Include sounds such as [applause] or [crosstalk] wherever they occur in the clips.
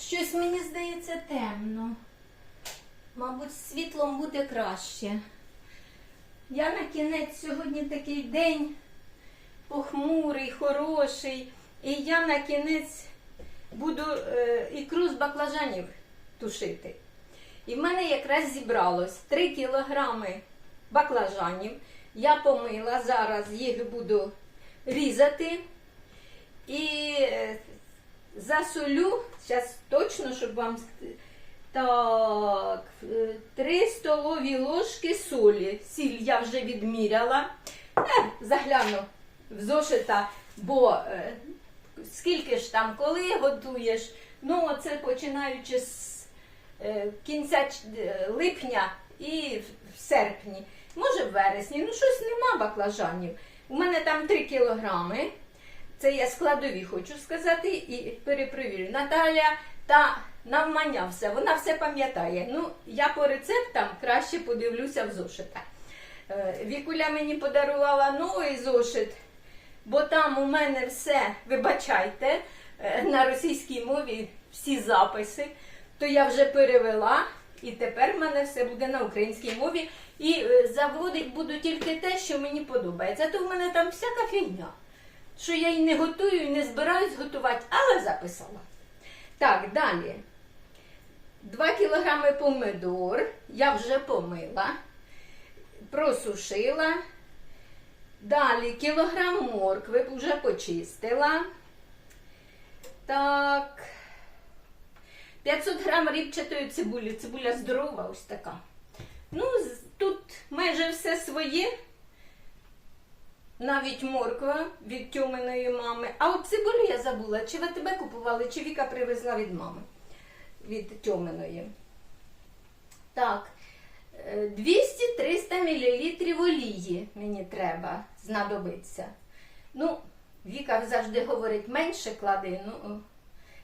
Щось мені здається темно. Мабуть, світлом буде краще. Я на кінець сьогодні такий день похмурий, хороший. І я на кінець буду е, ікру з баклажанів тушити. І в мене якраз зібралось 3 кілограми баклажанів. Я помила, зараз їх буду різати. І е, засолю, зараз точно, щоб вам так, е, 3 столові ложки солі. Сіль я вже відміряла. Е, загляну в зошита, бо е, скільки ж там, коли готуєш, ну це починаючи з е, кінця е, липня і в серпні, може в вересні, ну щось нема баклажанів. У мене там 3 кілограми. Це я складові хочу сказати і перепровірю. Наталя та навмання все, вона все пам'ятає. Ну, я по рецептам краще подивлюся в зошита. Е, Вікуля мені подарувала новий зошит, бо там у мене все, вибачайте, е, на російській мові всі записи, то я вже перевела, і тепер в мене все буде на українській мові. І е, заводить буду тільки те, що мені подобається. То в мене там всяка фігня що я і не готую, і не збираюсь готувати, але записала. Так, далі. 2 кілограми помидор я вже помила, просушила. Далі кілограм моркви вже почистила. Так. 500 грам рібчатої цибулі. Цибуля здорова, ось така. Ну, тут майже все своє навіть морква від тьоминої мами. А от цибулю я забула, чи ви тебе купували, чи Віка привезла від мами, від тьоминої. Так, е, 200-300 мл олії мені треба, знадобиться. Ну, Віка завжди говорить, менше клади, ну,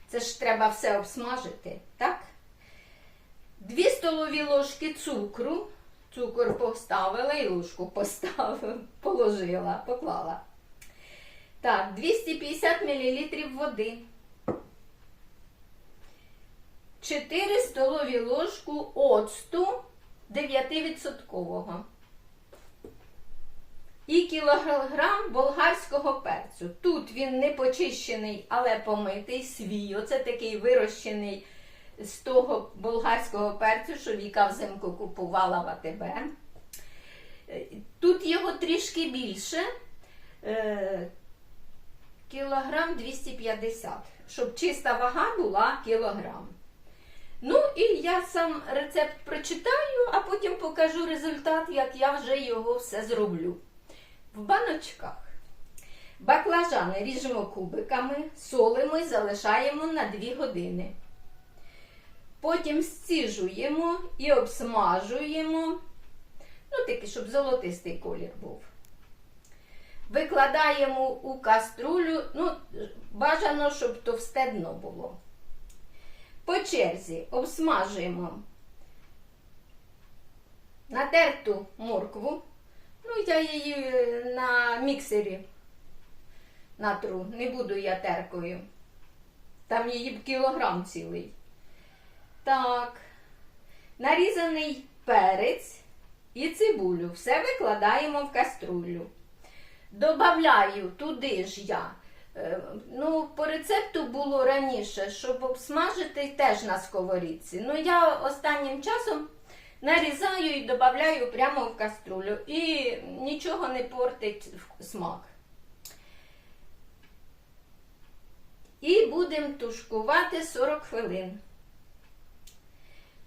це ж треба все обсмажити, так? Дві столові ложки цукру. Цукор поставила і ложку поставила, [laughs] положила, поклала. Так, 250 мл води. 4 столові ложку оцту 9%. І кілограм болгарського перцю. Тут він не почищений, але помитий, свій. Оце такий вирощений з того болгарського перцю, що Віка взимку купувала в АТБ. Е, Тут його трішки більше, е, кілограм 250, щоб чиста вага була кілограм. Ну і я сам рецепт прочитаю, а потім покажу результат, як я вже його все зроблю. В баночках. Баклажани ріжемо кубиками, солимо і залишаємо на 2 години. Потім зціжуємо і обсмажуємо. Ну, такий, щоб золотистий колір був. Викладаємо у каструлю, ну, бажано, щоб товсте дно було. По черзі обсмажуємо натерту моркву. Ну, я її е, на міксері натру, не буду я теркою. Там її б кілограм цілий. Так. Нарізаний перець і цибулю. Все викладаємо в каструлю. Добавляю туди ж я. е, Ну, по рецепту було раніше, щоб обсмажити теж на сковорідці. Ну, я останнім часом нарізаю і додаю прямо в каструлю. І нічого не портить смак. І будемо тушкувати 40 хвилин.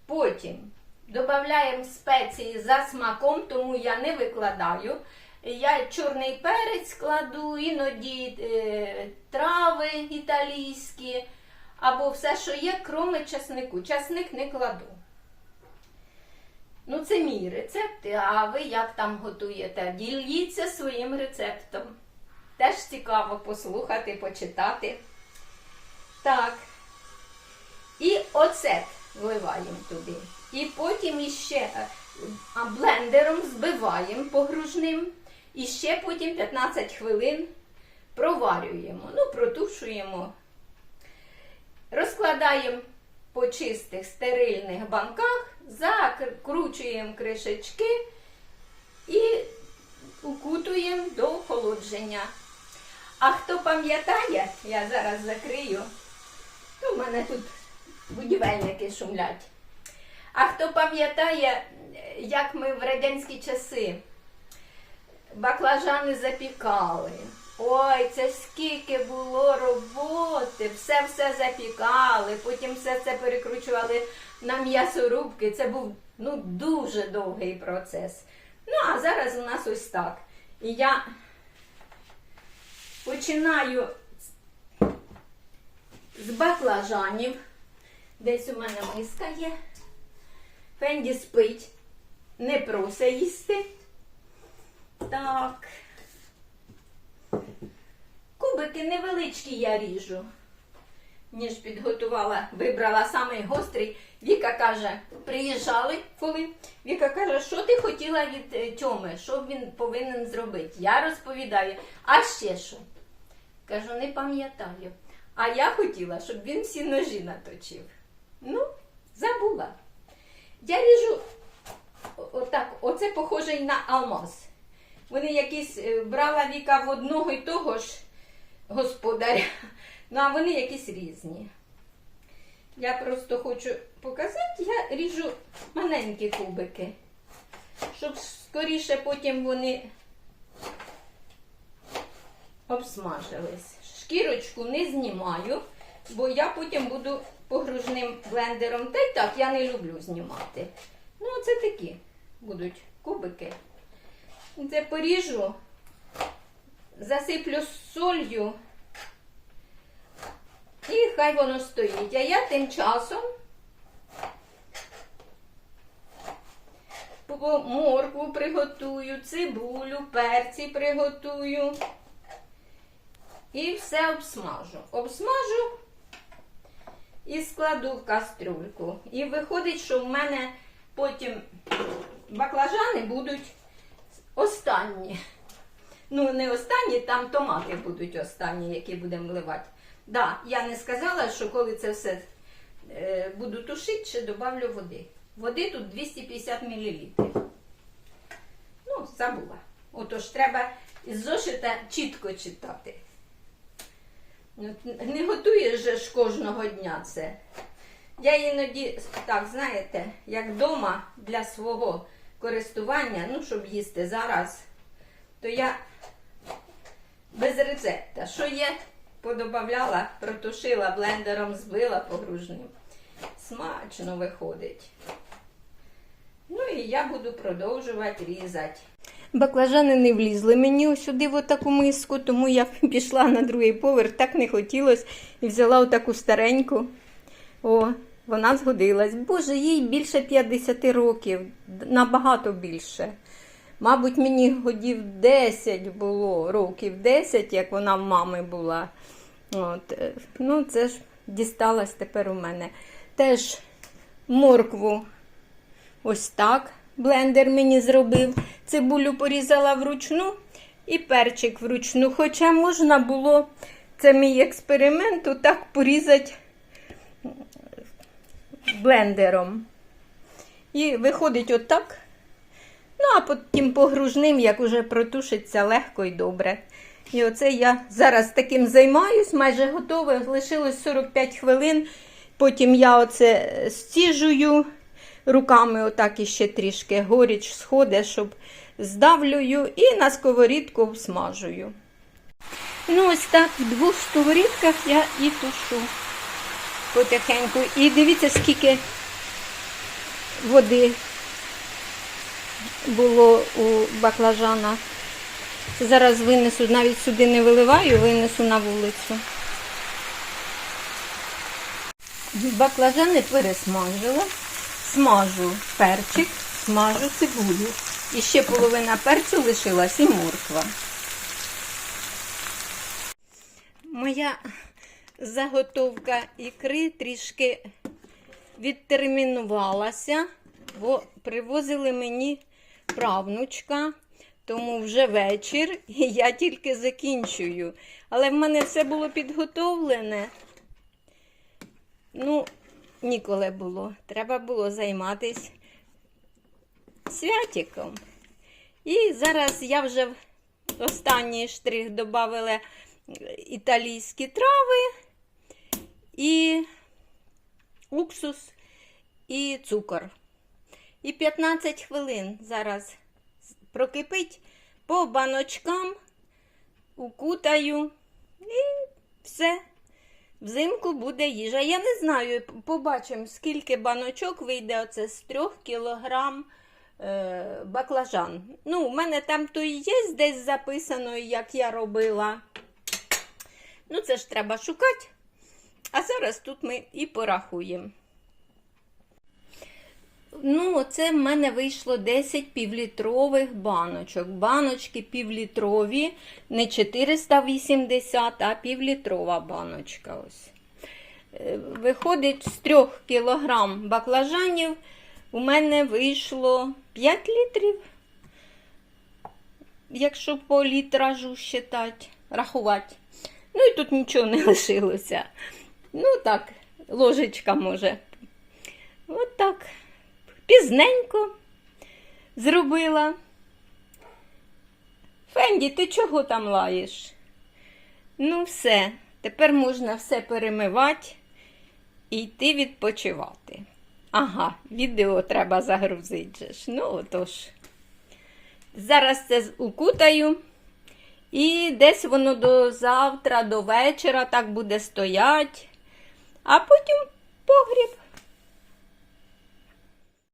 Потім додаємо спеції за смаком, тому я не викладаю. Я чорний перець кладу, іноді е, трави італійські, або все, що є, кроме часнику. Часник не кладу. Ну, це мій рецепт, а ви як там готуєте? Діліться своїм рецептом. Теж цікаво послухати, почитати. Так. І оцет вливаємо туди. І потім іще е, блендером збиваємо погружним. І ще потім 15 хвилин проварюємо, ну, протушуємо. Розкладаємо по чистих стерильних банках, закручуємо кришечки і укутуємо до охолодження. А хто пам'ятає, я зараз закрию, то в мене тут будівельники шумлять. А хто пам'ятає, як ми в радянські часи баклажани запікали. Ой, це скільки було роботи, все-все запікали, потім все це перекручували на м'ясорубки. Це був ну, дуже довгий процес. Ну, а зараз у нас ось так. І я починаю з баклажанів. Десь у мене миска є. Фенді спить, не просить їсти. Так. Кубики невеличкі я ріжу. Ніж підготувала, вибрала самий гострий. Віка каже, приїжджали коли. Віка каже, що ти хотіла від е, Тьоми, що він повинен зробити. Я розповідаю, а ще що? Кажу, не пам'ятаю. А я хотіла, щоб він всі ножі наточив. Я ріжу отак, оце похоже на алмаз. Вони якісь е, брала Віка в одного і того ж господаря, [laughs] ну а вони якісь різні. Я просто хочу показати, я ріжу маленькі кубики, щоб скоріше потім вони обсмажились. Шкірочку не знімаю, бо я потім буду погружним блендером. Та й так я не люблю знімати. Ну, це такі будуть кубики. Це поріжу, засиплю солью і хай воно стоїть. А я тим часом моркву приготую, цибулю, перці приготую. І все обсмажу. Обсмажу і складу в кастрюльку. І виходить, що в мене потім баклажани будуть останні. Ну, не останні, там томати будуть останні, які будемо вливати. Да, я не сказала, що коли це все е, буду тушити, ще додавлю води. Води тут 250 мл. Ну, забула. Отож, треба із зошита чітко читати. Ну, Не готуєш же ж кожного дня це. Я іноді, так, знаєте, як вдома для свого користування, ну, щоб їсти зараз, то я без рецепта. Що є, подобавляла, протушила блендером, збила погружним. Смачно виходить. Ну і я буду продовжувати різати. Баклажани не влізли мені сюди в таку миску, тому я [laughs] пішла на другий поверх, так не хотілося, і взяла отаку стареньку. О, вона згодилась. Боже, їй більше 50 років, набагато більше. Мабуть, мені годів 10 було, років 10, як вона в мами була. От. е, Ну, це ж дісталась тепер у мене. Теж моркву ось так. Блендер мені зробив. Цибулю порізала вручну і перчик вручну. Хоча можна було, це мій експеримент, отак порізати блендером. І виходить отак. Ну, а потім погружним, як уже протушиться легко і добре. І оце я зараз таким займаюсь, майже готове. Лишилось 45 хвилин. Потім я оце стіжую руками, отак іще трішки горіч сходить, щоб здавлюю і на сковорідку обсмажую. Ну, ось так в двох сковорідках я і тушу потихеньку. І дивіться, скільки води було у баклажанах. Зараз винесу, навіть сюди не виливаю, винесу на вулицю. Баклажани пересмажила, смажу перчик, смажу цибулю. І ще половина перцю лишилась і морква. Моя заготовка ікри трішки відтермінувалася, бо привозили мені правнучка, тому вже вечір і я тільки закінчую. Але в мене все було підготовлене. Ну, ніколи було. Треба було займатися святиком. І зараз я вже в останній штрих додала італійські трави і уксус і цукор. І 15 хвилин зараз прокипить по баночкам, укутаю і все. Взимку буде їжа. Я не знаю, побачимо, скільки баночок вийде оце з 3 кілограм е, баклажан. Ну, у мене там то і є десь записано, як я робила. Ну, це ж треба шукати. А зараз тут ми і порахуємо. Ну, оце в мене вийшло 10 півлітрових баночок. Баночки півлітрові, не 480, а півлітрова баночка. ось. Е, Виходить, з 3 кілограм баклажанів у мене вийшло 5 літрів. Якщо по літражу считати, рахувати. Ну і тут нічого не [laughs] лишилося. Ну так, ложечка може. От так. Пізненько зробила. Фенді, ти чого там лаєш? Ну, все, тепер можна все перемивати і йти відпочивати. Ага, відео треба загрузити. Ну, отож. Зараз це укутаю. І десь воно до завтра, до вечора так буде стоять. А потім погріб.